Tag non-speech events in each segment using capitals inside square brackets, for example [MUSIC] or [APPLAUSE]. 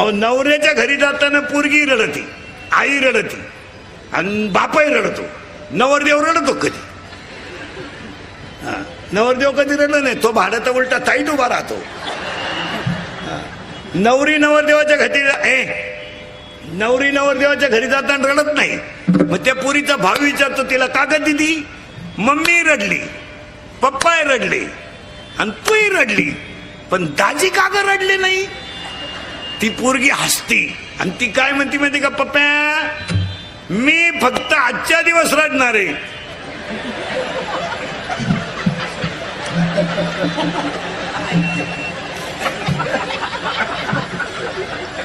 अहो नवऱ्याच्या घरी जाताना पोरगी रडती आई रडती आणि बापाही रडतो. नवरदेव रडतो कधी? हा. नवरदेव कधी रडलं नाही तो भाड्यात उलटा ताईट उभा राहतो. नवरी नवरदेवाच्या घरी ए नवरी नवरदेवाच्या घरी जाताना रडत नाही. मग त्या पुरीचा भाव विचारतो तिला कागद दिली मम्मी रडली पप्पाही रडले आणि तूही रडली. पण दाजी का रडले नाही. ती पोरगी हसती. आणि ती काय म्हणती माहिती का पप्प्या? मी फक्त आजच्या दिवस रडणार आहे.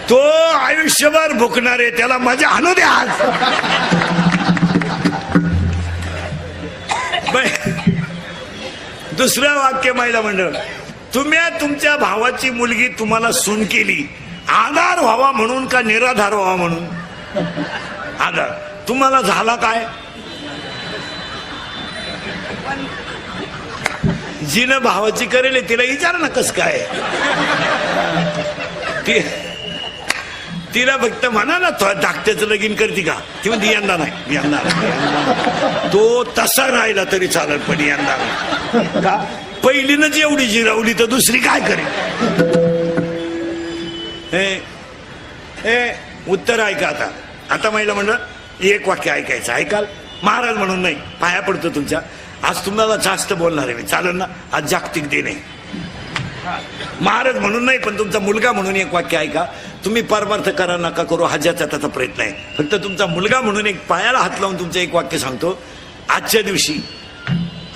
तो आयुष्यभर भुकणार आहे त्याला मजा आणू द्या आज. दुसरं वाक्य महिला मंडळ तुम्ही तुमच्या भावाची मुलगी तुम्हाला सून केली. आधार व्हावा म्हणून का निराधार व्हावा म्हणून? आधार. तुम्हाला झाला काय? जिनं भावाची करेल तिला विचार ना कस काय. ती तिला फक्त म्हणा ना धाकट्याचं लगीन करते का? ती म्हणते यंदा नाही यंदा तो तसा राहिला तरी चालत पण यंदा नाही. का? पहिलीनच एवढी जिरावली तर दुसरी काय करेल? हे हे उत्तर ऐका आता. आता महिला म्हणलं एक वाक्य ऐकायचं. ऐकाल? महाराज म्हणून नाही पाया पडतो तुमच्या. आज तुम्हाला जास्त बोलणार आहे मी. चालेल ना आज जागतिक दिन आहे. महाराज म्हणून नाही पण तुमचा मुलगा म्हणून एक वाक्य ऐका. तुम्ही परमार्थ करा नका करू हा ज्याचा त्याचा प्रयत्न आहे. फक्त तुमचा मुलगा म्हणून एक पायाला हात लावून तुमचं एक वाक्य सांगतो. आजच्या दिवशी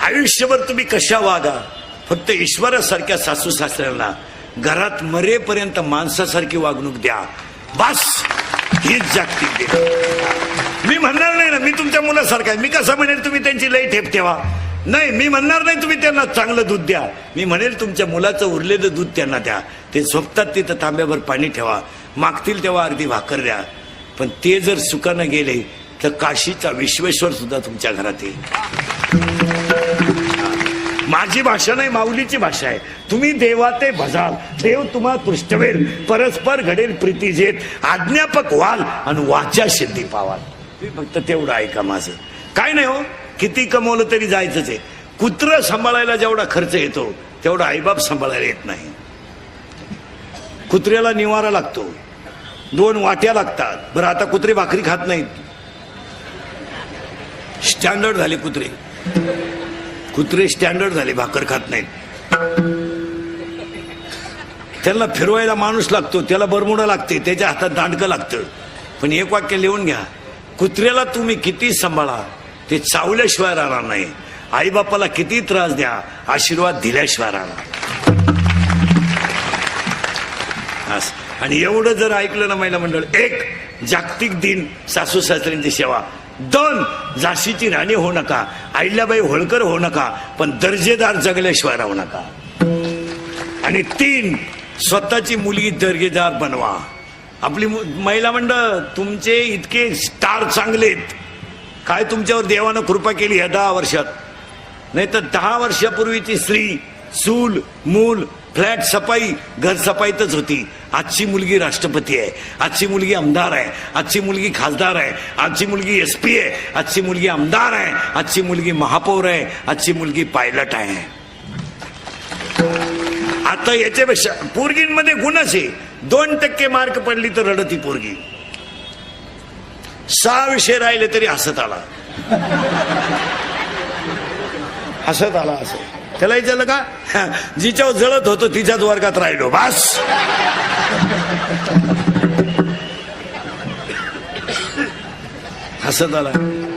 आयुष्यभर तुम्ही कशा वागा? फक्त ईश्वरासारख्या सासू सासऱ्यांना घरात मरेपर्यंत माणसासारखी वागणूक द्या. बस हीच जागतिक दे मी म्हणणार नाही ना मी तुमच्या मुलासारखा आहे. मी कसं म्हणेल तुम्ही त्यांची लई ठेप ठेवा. नाही मी म्हणणार नाही तुम्ही त्यांना चांगलं दूध द्या. मी म्हणेल तुमच्या मुलाचं उरलेलं दूध त्यांना द्या. ते झोपतात तिथं तांब्याभर पाणी ठेवा. मागतील तेव्हा अर्धी भाकर द्या. पण ते जर सुखानं गेले तर काशीचा विश्वेश्वर सुद्धा तुमच्या घरात येईल. माझी भाषा नाही माऊलीची भाषा आहे. तुम्ही देवा ते भजाल. देव तुम्हा पृष्ठवेल. परस्पर घडेल प्रीती जेत. आज्ञापक व्हाल आणि वाचा सिद्धी पावाल. तुम्ही फक्त तेवढं ऐका माझं. काय नाही हो किती कमवलं तरी जायचंच आहे. कुत्र सांभाळायला जेवढा खर्च येतो तेवढा आईबाप सांभाळायला येत नाही. कुत्र्याला निवारा लागतो. दोन वाट्या लागतात. बरं आता कुत्रे भाकरी खात नाहीत. स्टँडर्ड झाले कुत्रे. कुत्रे स्टँडर्ड झाले भाकर खात नाहीत. त्याला फिरवायला माणूस लागतो त्याला बरमुडा लागते त्याच्या हातात दांडकं लागतं. पण एक वाक्य लिहून घ्या कुत्र्याला तुम्ही किती सांभाळा ते चावल्याशिवाय राहणार नाही. आईबापाला किती त्रास द्या आशीर्वाद दिल्याशिवाय राहणार असं. आणि एवढं जर ऐकलं ना महिला मंडळ एक जागतिक दिन सासू सासऱ्यांची सेवा. दोन झाशीची राणी होऊ नका अहिल्याबाई होळकर होऊ नका पण दर्जेदार जगल्याशिवाय राहू नका. आणि तीन स्वतःची मुलगी दर्जेदार बनवा. आपली मु- महिला मंडळ तुमचे इतके स्टार चांगलेत. काय तुमच्यावर देवानं कृपा केली ह्या दहा वर्षात? नाही तर दहा वर्षापूर्वीची स्त्री चूल मूल फ्लॅट सफाई घर सफाईतच होती. आजची मुलगी राष्ट्रपती आहे. आजची मुलगी आमदार आहे. आजची मुलगी खासदार आहे. आजची मुलगी एस पी आहे. आजची मुलगी आमदार आहे. आजची मुलगी महापौर आहे. आजची मुलगी पायलट आहे. आता याच्यापेक्षा पोरगींमध्ये गुणच आहे. दोन टक्के मार्क पडली तर रडती पोरगी. सहा विषय राहिले तरी हसत आला. [LAUGHS] हसत आला असं. त्याला विचारलं का? [LAUGHS] जिच्यावर जळत होतो तिच्याच वर्गात राहिलो. बस. हसत आला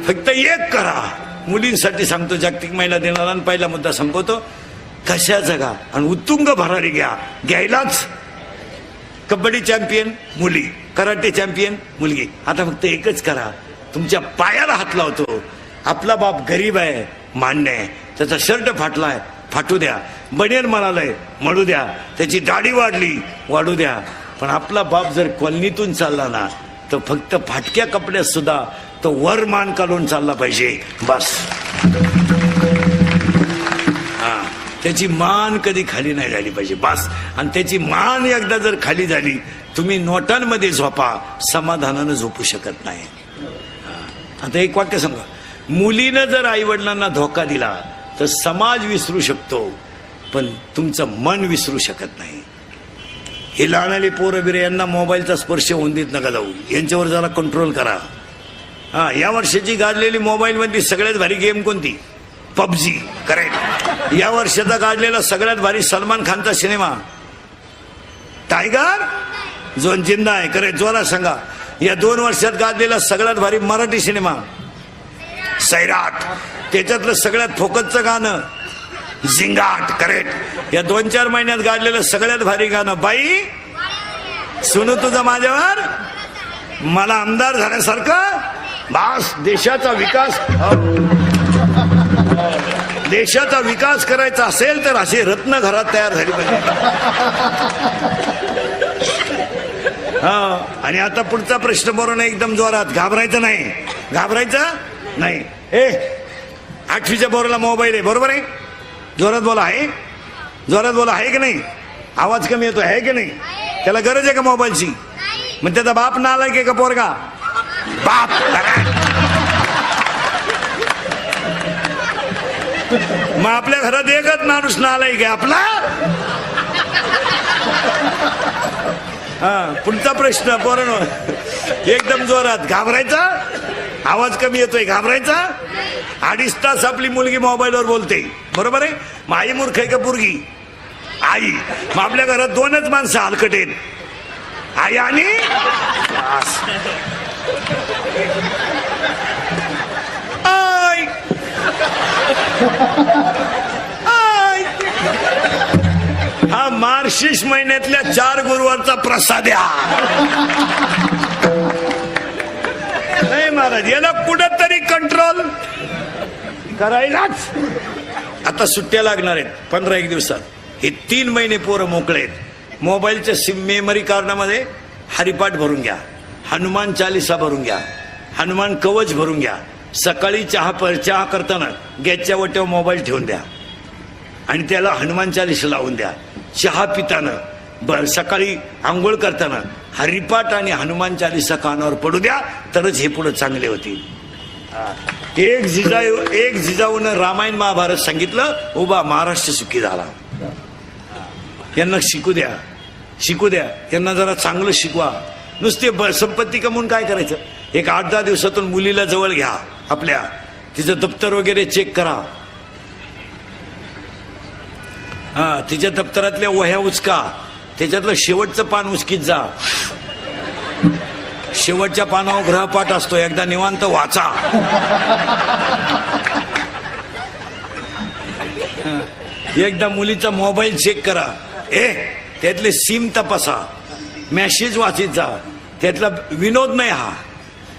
फक्त एक करा. मुलींसाठी सांगतो जागतिक महिला दिनाला आणि पहिला मुद्दा संपवतो. कशा जगा? आणि उत्तुंग भरारी घ्या. घ्यायलाच. कबड्डी चॅम्पियन मुली. कराटे चॅम्पियन मुलगी. आता फक्त एकच करा. तुमच्या पायाला हात लावतो. आपला बाप गरीब आहे मान्य आहे. त्याचा शर्ट फाटलाय. फाटू द्या. बनेर म्हणालंय म्हणू द्या. त्याची दाढी वाढली वाढू द्या. पण आपला बाप जर कॉलनीतून चालला ना तर फक्त फाटक्या कपड्यात सुद्धा तो वर मान काढून चालला पाहिजे. बस. हा. त्याची मान कधी खाली नाही झाली पाहिजे. बस. आणि त्याची मान एकदा जर खाली झाली तुम्ही नोटांमध्ये झोपा. समाधानानं झोपू शकत नाही. आता एक वाक्य सांगा. मुलीनं जर आई वडिलांना धोका दिला तर समाज विसरू शकतो पण तुमचं मन विसरू शकत नाही. हे लहानाले पोरं बिरे यांना मोबाईलचा स्पर्श होऊन देत नका जाऊ. यांच्यावर जरा कंट्रोल करा. हा या वर्षाची गाजलेली मोबाईलमधली सगळ्यात भारी गेम कोणती? पबजी. करेक्ट या वर्षाचा गाजलेला सगळ्यात भारी सलमान खानचा सिनेमा टायगर जो जिंदा आहे. करेक्ट जोरा सांगा. या दोन वर्षात गाजलेला सगळ्यात भारी मराठी सिनेमा सैराट. त्याच्यातलं सगळ्यात फोकसचं गाणं झिंगाट करेक्ट या दोन चार महिन्यात गाजलेलं सगळ्यात भारी गाणं बाई सुनू तुझं माझ्यावर मला आमदार झाल्यासारखं बास देशाचा विकास देशाचा विकास करायचा असेल तर असे रत्न घरात तयार झाली पाहिजे. हा आणि आता पुढचा प्रश्न बरोबर एकदम जोरात. घाबरायचं नाही. घाबरायचं नाही. ए आठवीच्या बोराला मोबाईल आहे बरोबर आहे? जोरात बोला आहे? जोरात बोला आहे की नाही? आवाज कमी येतो आहे की नाही? त्याला गरज आहे का मोबाईलची? मग त्याचा बाप नालाय की का पोरगा? बाप मग आपल्या घरात एकच माणूस नालाय की आपला? हा पुढचा प्रश्न पोरण एकदम जोरात. घाबरायचा? आवाज कमी येतोय घाबरायचा? अडीच तास आपली मुलगी मोबाईलवर बोलते. बरोबर आहे? मग आई मूर्ख आहे का पोरगी? आई. मग आपल्या घरात दोनच माणसं हलकटेन. आई आणि? हा मार्शिश महिन्यातल्या चार गुरुवारचा प्रसाद या महाराज याला कुठंतरी कंट्रोल करायलाच. आता सुट्ट्या लागणार आहेत पंधरा एक दिवसात. हे तीन महिने पोरं मोकळे आहेत. मोबाईलच्या सिम मेमरी कार्डामध्ये हरिपाठ भरून घ्या हनुमान चालिसा भरून घ्या हनुमान कवच भरून घ्या सकाळी चहा पर चहा करताना गॅसच्या वट्यावर मोबाईल ठेवून द्या. आणि त्याला हनुमान चालीस लावून द्या. चहा पिताना बर सकाळी आंघोळ करताना हरिपाठ आणि हनुमान चालीसा कानावर पडू द्या तरच हे पुढे चांगले होतील एक जिजाऊ एक जिजाऊनं रामायण महाभारत सांगितलं उभा महाराष्ट्र सुखी झाला. यांना शिकू द्या शिकू द्या. यांना जरा चांगलं शिकवा. नुसते ब- संपत्ती कमवून काय करायचं? एक आठ दहा दिवसातून मुलीला जवळ घ्या आपल्या. तिचं दप्तर वगैरे चेक करा. हा तिच्या दप्तरातल्या वह्या उचका. त्याच्यातलं शेवटचं पान उचकीत जा. शेवटच्या पानावर ग्रहपाठ असतो. एकदा निवांत वाचा. एकदा मुलीचा मोबाईल चेक करा. ए त्यातले सिम तपासा. मॅसेज वाचित जा. त्यातला विनोद नाही हा.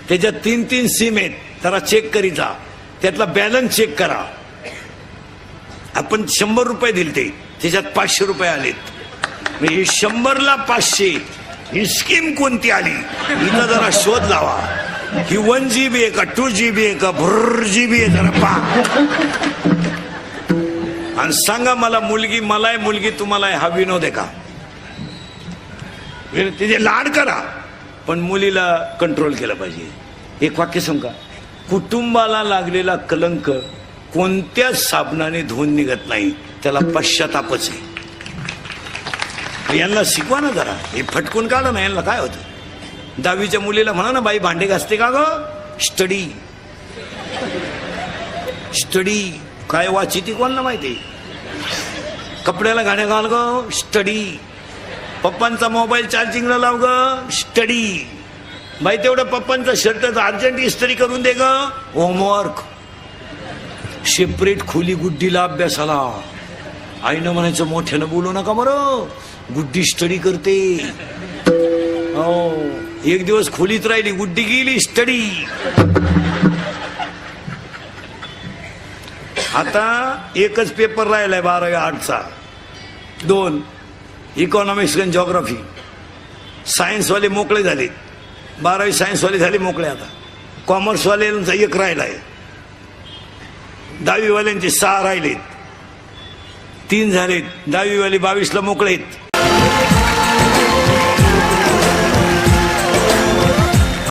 त्याच्यात तीन तीन सिम आहेत. त्याला चेक करीत जा. त्यातला बॅलन्स चेक करा. आपण शंभर रुपये दिले ते त्याच्यात पाचशे रुपये आलेत. म्हणजे हे शंभरला पाचशे. ही स्कीम कोणती आली? इथं जरा शोध लावा. ही वन जी बी आहे का टू जी बी आहे का? भर जी बी आहे जरा पा आणि सांगा मला मुलगी मलाय मुलगी तुम्हाला हा विनोद आहे का? तिचे लाड करा. पण मुलीला कंट्रोल केलं पाहिजे. एक वाक्य सांगा. कुटुंबाला लागलेला कलंक कोणत्याच साबणाने धुवून निघत नाही. त्याला पश्चातापच आहे. यांना शिकवा ना जरा. हे फटकून काढा ना यांना काय होतं? दहावीच्या मुलीला म्हणा ना बाई भांडे घासते का ग? स्टडी. स्टडी. काय वाची ती कोणाला माहिती? कपड्याला गाड्या घाल ग स्टडी. पप्पांचा मोबाईल चार्जिंगला लाव ग स्टडी. बाई तेवढं पप्पांचा शर्ट अर्जंट इस्त्री करून दे ग. होमवर्क सेपरेट खोली गुड्डीला अभ्यासाला. आईनं म्हणायचं मोठ्यानं बोलू नका बरं गुड्डी स्टडी करते. हो. एक दिवस खोलीत राहिली गुड्डी गेली स्टडी आता एकच पेपर राहिलाय बारावी आठचा. दोन. इकॉनॉमिक्स आणि जॉग्राफी सायन्सवाले मोकळे झाले. बारावी सायन्सवाले झाले मोकळे आता. कॉमर्सवाल्यांचा एक राहिलाय. दहावीवाल्यांचे सहा राहिलेत. तीन झालेत. दहावीवाले बावीसला मोकळे आहेत.